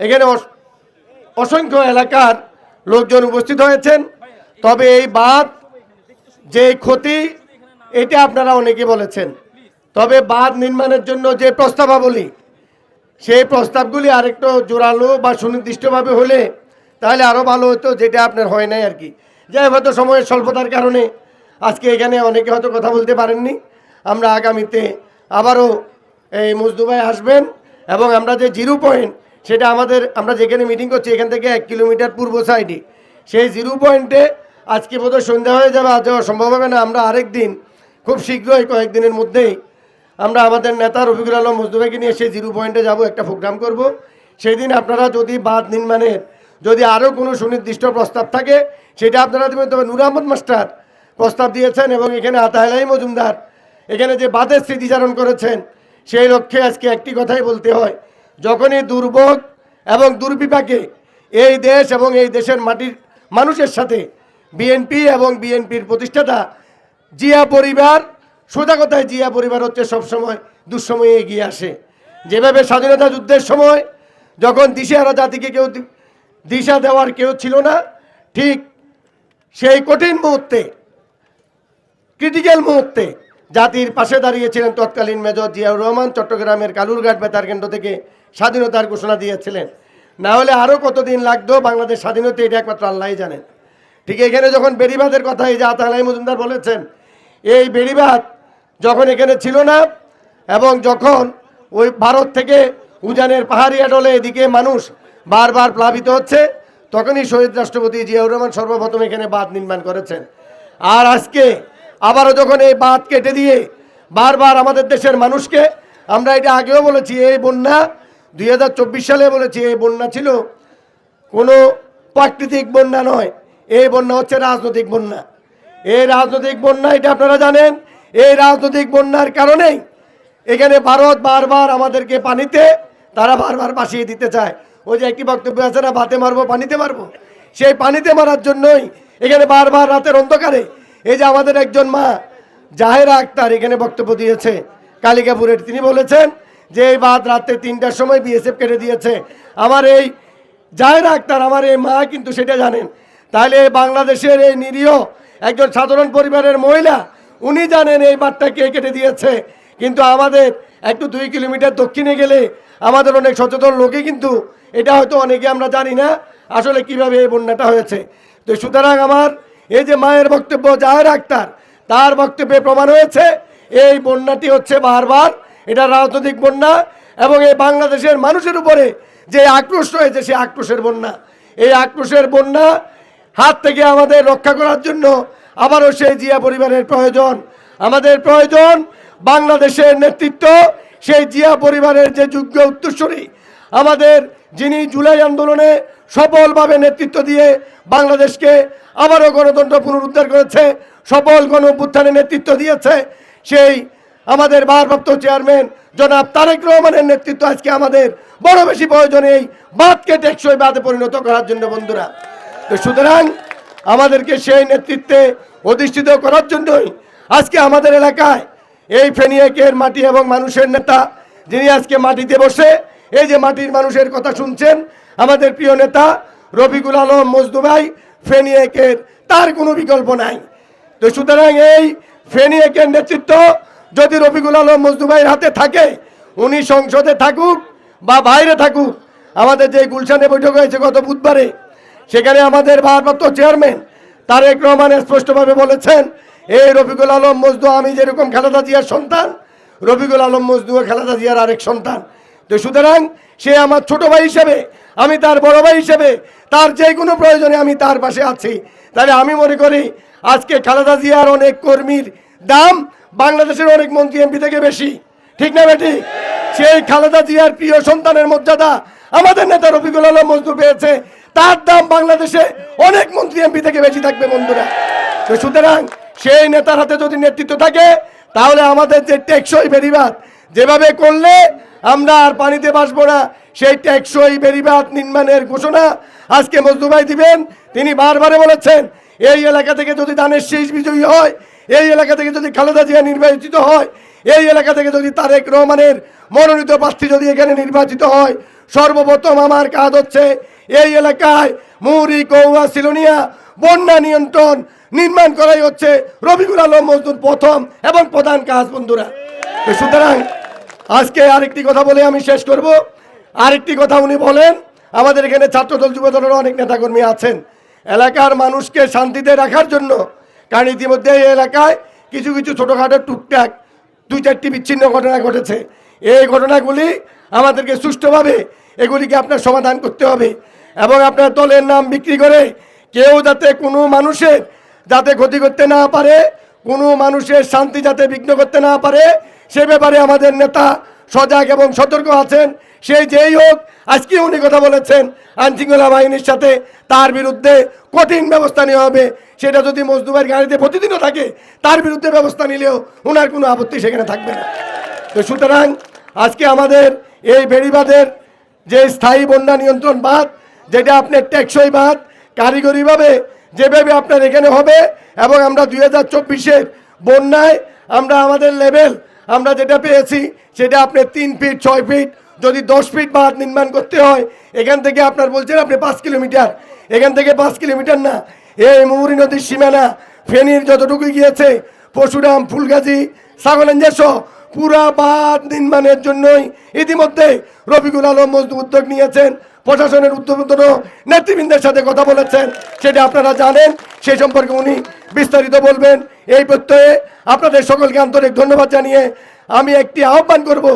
এখানে অস- অসংখ্য এলাকার লোকজন উপস্থিত হয়েছেন। তবে এই বাঁধ যে ক্ষতি, এটা আপনারা অনেকে বলেছেন। তবে বাঁধ নির্মাণের জন্য যে প্রস্তাবাবলী, সেই প্রস্তাবগুলি আরেকটু জোরালো বা সুনির্দিষ্টভাবে হলে তাহলে আরও ভালো হতো, যেটা আপনার হয় নাই আর কি। যাই হয়তো সময়ের স্বল্পতার কারণে আজকে এখানে অনেকে হয়তো কথা বলতে পারেননি। আমরা আগামীতে আবারও এই মজদুবাই আসবেন এবং আমরা যে জিরো পয়েন্ট সেটা আমাদের, আমরা যেখানে মিটিং করছি, এখান থেকে এক কিলোমিটার পূর্ব সাইডে সেই জিরো পয়েন্টে আজকে বোধহয় সন্ধ্যা হয়ে যাবে আজ যাওয়া সম্ভব হবে না। আমরা আরেক দিন, খুব শীঘ্রই কয়েকদিনের মধ্যেই, আমরা আমাদের নেতা রফিকুল আলম মজদুবাইকে নিয়ে সেই জিরো পয়েন্টে যাব, একটা প্রোগ্রাম করব। সেই দিন আপনারা যদি বাঁধ নির্মাণের, যদি আরও কোনো সুনির্দিষ্ট প্রস্তাব থাকে, সেটা আপনারা দেবেন। তবে নুর আহমদ মাস্টার প্রস্তাব দিয়েছেন এবং এখানে আতাহলাই মজুমদার, এখানে যে বাঁধের স্মৃতিচারণ করেছেন, সেই লক্ষ্যে আজকে একটি কথাই বলতে হয়। যখনই দুর্ভোগ এবং দুর্বিপাকে এই দেশ এবং এই দেশের মাটির মানুষের সাথে বিএনপি এবং বিএনপির প্রতিষ্ঠাতা জিয়া পরিবার, সোজা কথায় জিয়া পরিবার হচ্ছে সবসময় দুঃসময়ে এগিয়ে আসে। যেভাবে স্বাধীনতা যুদ্ধের সময় যখন দিশেহারা জাতিকে কেউ দিশা দেওয়ার কেউ ছিল না, ঠিক সেই কঠিন মুহূর্তে, ক্রিটিক্যাল মুহূর্তে জাতির পাশে দাঁড়িয়েছিলেন তৎকালীন মেজর জিয়াউর রহমান চট্টগ্রামের কালুরঘাট বেতার কেন্দ্র থেকে স্বাধীনতার ঘোষণা দিয়েছিলেন। না হলে আরও কতদিন লাগতো? বাংলাদেশ স্বাধীনতা এটা একমাত্র আল্লাহই জানেন। ঠিক এখানে যখন বেড়িবাঁধের কথা এই যে আতালাই মজুমদার বলেছেন, এই বেড়িবাঁধ যখন এখানে ছিল না, এবং যখন ওই ভারত থেকে উজানের পাহাড়ি আডলে এদিকে মানুষ বারবার প্লাবিত হচ্ছে, তখনই শহীদ রাষ্ট্রপতি জিয়াউর রহমান সর্বপ্রথম এখানে বাঁধ নির্মাণ করেছেন। আর আজকে আবারও যখন এই বাঁধ কেটে দিয়ে বারবার আমাদের দেশের মানুষকে, আমরা এটা আগেও বলেছি, এই বন্যা দুই হাজার চব্বিশ সালে বলেছি, এই বন্যা ছিল। কোনো প্রাকৃতিক বন্যা নয়। এই বন্যা হচ্ছে রাজনৈতিক বন্যা। এই রাজনৈতিক বন্যা, এটা আপনারা জানেন, এই রাজনৈতিক বন্যার কারণেই এখানে ভারত বারবার আমাদেরকে পানিতে, তারা বারবার বাসিয়ে দিতে চায়। ওই যে একটি বক্তব্য আছে না, ভাতে মারবো, পানিতে মারবো? সেই পানিতে মারার জন্যই এখানে বারবার রাতের অন্ধকারে এই যে আমাদের একজন মা, জাহেরা আক্তার এখানে বক্তব্য দিয়েছে। কালিকাপুরের তিনি বলেছেন যে এই বাদ রাতে তিনটার সময় বিএসএফ কেটে দিয়েছে। আমার এই জাহেরা আক্তার, আমার এই মা কিন্তু সেটা জানেন। তাহলে বাংলাদেশের এই নিরীহ একজন সাধারণ পরিবারের মহিলা, উনি জানেন এই বাদটা কে কেটে দিয়েছে। কিন্তু আমাদের একটু দুই কিলোমিটার দক্ষিণে গেলে আমাদের অনেক সচেতন লোকে কিন্তু এটা হয়তো অনেকে আমরা জানি না, আসলে কীভাবে এই বন্যাটা হয়েছে। তো সুতরাং আমার এই যে মায়ের বক্তব্য জাহের আক্তার, তার বক্তব্যে প্রমাণ হয়েছে, এই বন্যাটি হচ্ছে বারবার এটা রাজনৈতিক বন্যা এবং এই বাংলাদেশের মানুষের উপরে যে আক্রোশ রয়েছে সেই আক্রোশের বন্যা। এই আক্রোশের বন্যা হাত থেকে আমাদের রক্ষা করার জন্য আবারও সেই জিয়া পরিবারের প্রয়োজন। আমাদের প্রয়োজন বাংলাদেশের নেতৃত্ব, সেই জিয়া পরিবারের যে যোগ্য উত্তরসূরি। আমাদের যিনি জুলাই আন্দোলনে সফলভাবে নেতৃত্ব দিয়ে বাংলাদেশকে আবারও গণতন্ত্র পুনরুদ্ধার করেছে, সফল গণ নেতৃত্ব দিয়েছে, সেই আমাদের ভারপ্রাপ্ত চেয়ারম্যান জনাব তারেক রহমানের নেতৃত্ব আজকে আমাদের বড় বেশি প্রয়োজন এই বাদকে টেকসই বাদে পরিণত করার জন্য, বন্ধুরা। তো সুতরাং আমাদেরকে সেই নেতৃত্বে অধিষ্ঠিত করার জন্যই আজকে আমাদের এলাকায় এই ফেনিয়েকের মাটি এবং মানুষের নেতা যিনি আজকে মাটিতে বসে এই যে মাটির মানুষের কথা শুনছেন, আমাদের প্রিয় নেতা রফিকুল আলম মজদুবাই ফেনিয়েকের তার কোনো বিকল্প নাই। তো সুতরাং এই ফেনিয়েকের নেতৃত্ব যদি রফিকুল আলম মজদুবাইয়ের হাতে থাকে, উনি সংসদে থাকুক বা বাইরে থাকুক, আমাদের যে গুলশানে বৈঠক হয়েছে গত বুধবারে, সেখানে আমাদের ভারপ্রাপ্ত চেয়ারম্যান তারেক রহমান স্পষ্টভাবে বলেছেন, এই রফিকুল আলম মজদু, আমি যেরকম খালেদা জিয়ার সন্তান, রফিকুল আলম মজদুও খালেদা জিয়ার আরেক সন্তান। তো সুতরাং সে আমার ছোট ভাই হিসেবে, আমি তার বড় ভাই হিসেবে, তার যে কোনো প্রয়োজনে আমি তার পাশে আছি। তাহলে আমি মনে করি, আজকে খালেদা জিয়ার অনেক কর্মীর দাম বাংলাদেশের অনেক মন্ত্রী এমপি থেকে বেশি। ঠিক না বেটি? সেই খালেদা জিয়ার প্রিয় সন্তানের মর্যাদা আমাদের নেতা রফিকুল আলম মজদুর পেয়েছে। তার দাম বাংলাদেশে অনেক মন্ত্রী এমপি থেকে বেশি থাকবে বন্ধুরা। তো সুতরাং সেই নেতার হাতে যদি নেতৃত্ব থাকে, তাহলে আমাদের যে টেকসই বেরিবাদ যেভাবে করলে আমরা আর পানিতে বাসবো না, সেই টেকসই বেরিবাদ নির্মাণের ঘোষণা আজকে মজদুবাই দিবেন। তিনি বারবারে বলেছেন, এই এলাকা থেকে যদি ধানের শেষ বিজয়ী হয় এই এলাকা থেকে যদি খালেদা জিয়া নির্বাচিত হয়, এই এলাকা থেকে যদি তারেক রহমানের মনোনীত প্রার্থী যদি এখানে নির্বাচিত হয়, সর্বপ্রথম আমার কাজ হচ্ছে এই এলাকায় মুহুরি কৌয়া সিলোনিয়া বন্যা নিয়ন্ত্রণ নির্মাণ করাই হচ্ছে রবিকুল আলম মজদুর প্রথম এবং প্রধান কাজ, বন্ধুরা। সুতরাং আজকে আরেকটি কথা বলে আমি শেষ করব। আরেকটি কথা উনি বলেন, আমাদের এখানে ছাত্রদল যুবদলের অনেক নেতাকর্মী আছেন। এলাকার মানুষকে শান্তিতে রাখার জন্য কারণ ইতিমধ্যে এই এলাকায় কিছু কিছু ছোটোখাটো টুকটাক দুই চারটি বিচ্ছিন্ন ঘটনা ঘটেছে। এই ঘটনাগুলি আমাদেরকে সুষ্ঠুভাবে এগুলিকে আপনার সমাধান করতে হবে এবং আপনার দলের নাম বিক্রি করে কেউ যাতে কোনো মানুষের যাতে ক্ষতি করতে না পারে, কোনো মানুষের শান্তি যাতে বিঘ্ন করতে না পারে, সে ব্যাপারে আমাদের নেতা সজাগ এবং সতর্ক আছেন। সেই যেই হোক, আজকে উনি কথা বলেছেন আইনশৃঙ্খলা বাহিনীর সাথে, তার বিরুদ্ধে কঠিন ব্যবস্থা নেওয়া হবে। সেটা যদি মজদুমের গাড়িতে প্রতিদিনও থাকে, তার বিরুদ্ধে ব্যবস্থা নিলেও ওনার কোনো আপত্তি সেখানে থাকবে না। তো সুতরাং আজকে আমাদের এই বেড়িবাঁধের যে স্থায়ী বন্যা নিয়ন্ত্রণ বাঁধ, যেটা আপনার টেকসই বাঁধ, কারিগরিভাবে যেভাবে আপনার এখানে হবে এবং আমরা দুই হাজার চব্বিশের বন্যায় আমরা আমাদের লেভেল আমরা যেটা পেয়েছি সেটা আপনার তিন ফিট ছয় ফিট যদি দশ ফিট বাঁধ নির্মাণ করতে হয়, এখান থেকে আপনার বলছেন আপনি পাঁচ কিলোমিটার এখান থেকে পাঁচ কিলোমিটার না এই মুহুরী নদীর সীমানা ফেনীর যতটুকু গিয়েছে পরশুরাম ফুলগাজী সাগলেঞ্জা সহ পুরা বাঁধ নির্মাণের জন্যই ইতিমধ্যে রফিকুল আলম মজদুর উদ্যোগ নিয়েছেন। প্রশাসনের উদ্যোগতন নেতৃবৃন্দের সাথে কথা বলেছেন, সেটা আপনারা জানেন সেই সম্পর্কে উনি বিস্তারিত বলবেন। এই প্রত্যয়ে আপনাদের সকলকে আন্তরিক ধন্যবাদ জানিয়ে আমি একটি আহ্বান করব,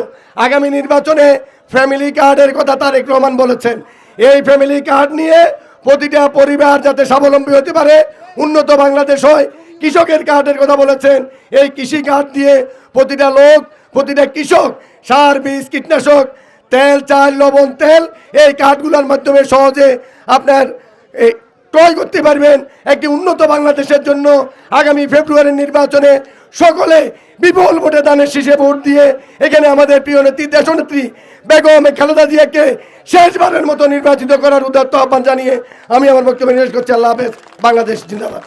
আগামী নির্বাচনে ফ্যামিলি কার্ডের কথা তারেক রহমান বলেছেন। এই ফ্যামিলি কার্ড নিয়ে প্রতিটা পরিবার যাতে স্বাবলম্বী হতে পারে, উন্নত বাংলাদেশ হয়। কৃষকের কার্ডের কথা বলেছেন। এই কৃষি কার্ড দিয়ে প্রতিটা লোক, প্রতিটা কৃষক, সার, বীজ, কীটনাশক, তেল, চাল, লবণ, তেল, এই কার্ডগুলোর মাধ্যমে সহজে আপনার ক্রয় করতে পারবেন। একটি উন্নত বাংলাদেশের জন্য আগামী ফেব্রুয়ারির নির্বাচনে সকলে বিপুল ভোটে দানের শীষে ভোট দিয়ে এখানে আমাদের প্রিয় নেত্রী, দেশনেত্রী বেগম খালেদা জিয়াকে শেষবারের মতো নির্বাচিত করার উদার্ত আহ্বান জানিয়ে আমি আমার বক্তব্য নিবেশ করছি। আল্লাহ হাফেজ। বাংলাদেশ জিন্দাবাদ।